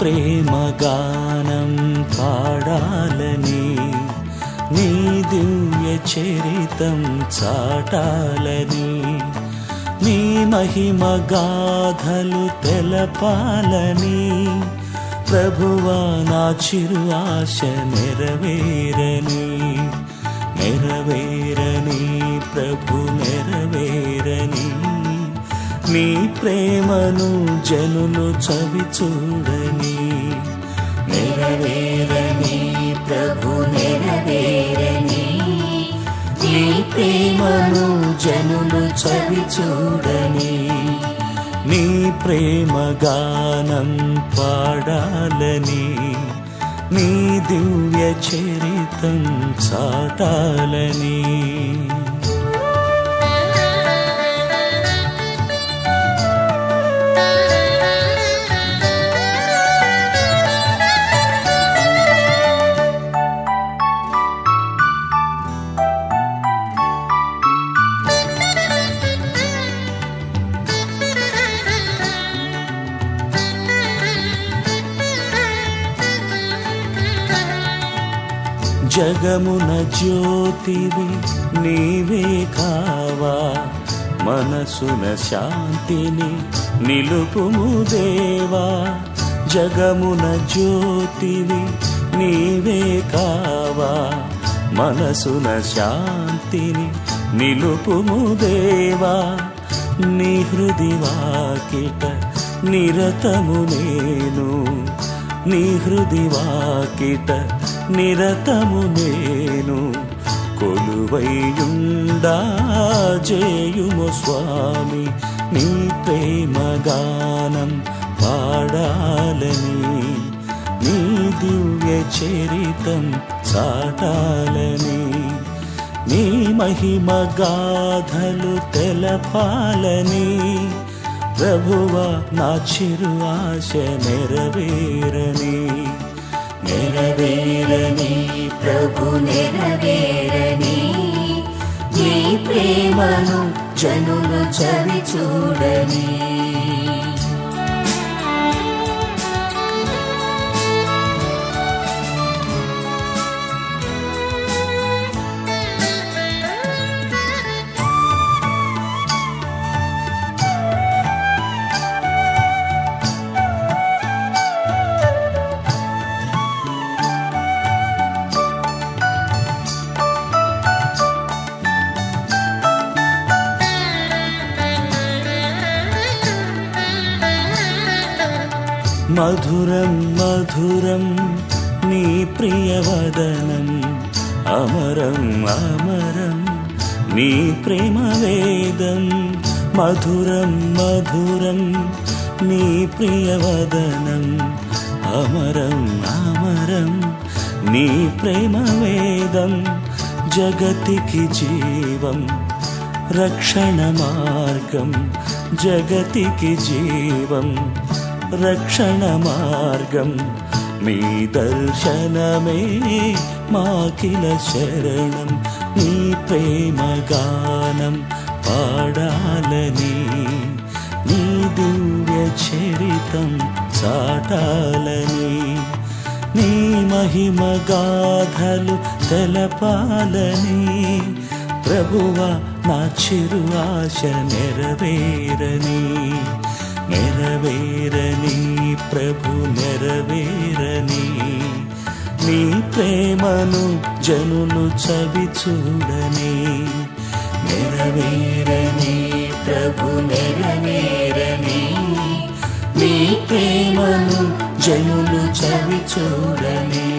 ప్రేమగానం పాడాలని నీ దివ్య చరితం చాటాలని నీ మహిమ గాథలు తెలపాలని ప్రభువా నా చిరు ఆశ నెరవేరని నెరవేరని ప్రభు నెరవేరని. నీ ప్రేమను జనులు చవి చూడని. నెరవేరని ప్రభు నెరవేరని. నీ ప్రేమను జనులు చవి చూడని. నీ ప్రేమ గానం పాడాలని. నీ దివ్య చరితం చాటాలని. జగమున జ్యోతివి నీవే కావా. మనసున శాంతిని నిలుపుము దేవా. జగమున జ్యోతివి నీవే కావా. మనసున శాంతిని నిలుపుము దేవా. నీ హృది వాకిట నిరతము నేను. నీ హృది వాకిట నిరతము నేను కొలువైయుండా జేయుము స్వామి నీ ప్రేమ గానం పాడాలని నీ దివ్య చరితం సాటాలని నీ మహిమ గాథలు తెలపాలని ప్రభువ నా చిరు ఆశ నెరవేరని నెరవేరని ప్రభు నెరవేరని నీ ప్రేమను జనులు చవి చూడని. మధురం మధురం నీ ప్రియవదనం అమరం అమరం నీ ప్రేమ వేదం మధురం మధురం నీ ప్రియవదనం అమరం అమరం నీ ప్రేమ వేదం జగతికి జీవం రక్షణ మార్గం జగతికి జీవం. రక్షణ మార్గం. మీ దర్శనమే మాకిల శరణం. నీ ప్రేమ గానం పాడాలని. నీ దివ్య చరితం చాటాలని. నీ మహిమ గాథలు తెలపాలని. ప్రభువ నా చిరు ఆశ నెరవేరని. నెరవేరని ప్రభు నెరవేరని నీ. ప్రేమను జనులు చవి చూడని. నెరవేరని ప్రభు నెరవేరని నీ ప్రేమను జనులు చవి చూడని.